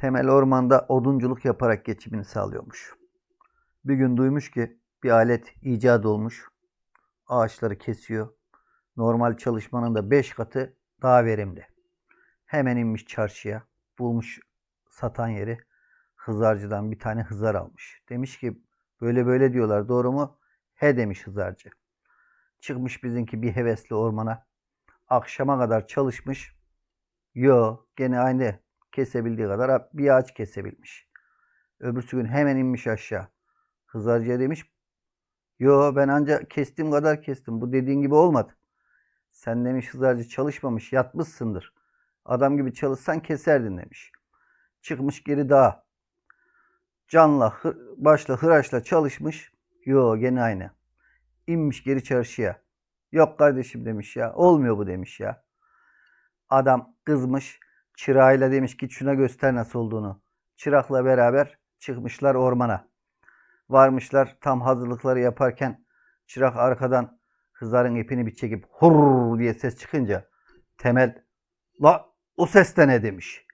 Temel ormanda odunculuk yaparak geçimini sağlıyormuş. Bir gün duymuş ki bir alet icat olmuş. Ağaçları kesiyor. Normal çalışmanın da 5 katı daha verimli. Hemen inmiş çarşıya. Bulmuş satan yeri. Hızarcıdan bir tane hızar almış. Demiş ki böyle böyle diyorlar doğru mu? He demiş hızarcı. Çıkmış bizimki bir hevesli ormana. Akşama kadar çalışmış. Yo gene aynı kesebildiği kadar bir ağaç kesebilmiş. Öbürsü gün hemen inmiş aşağı. Hızarcıya demiş Yo ben ancak kestiğim kadar kestim. Bu dediğin gibi olmadı. Sen demiş hızarcı çalışmamış yatmışsındır. Adam gibi çalışsan keserdin demiş. Çıkmış geri dağa. Canla başla hıraşla çalışmış. Yo gene aynı. İnmiş geri çarşıya. Yok kardeşim demiş ya. Olmuyor bu demiş ya. Adam kızmış. Çırağıyla demiş git şuna göster nasıl olduğunu. Çırakla beraber çıkmışlar ormana. Varmışlar tam hazırlıkları yaparken çırak arkadan hızarın ipini bir çekip hurr diye ses çıkınca temel la o ses de ne demiş.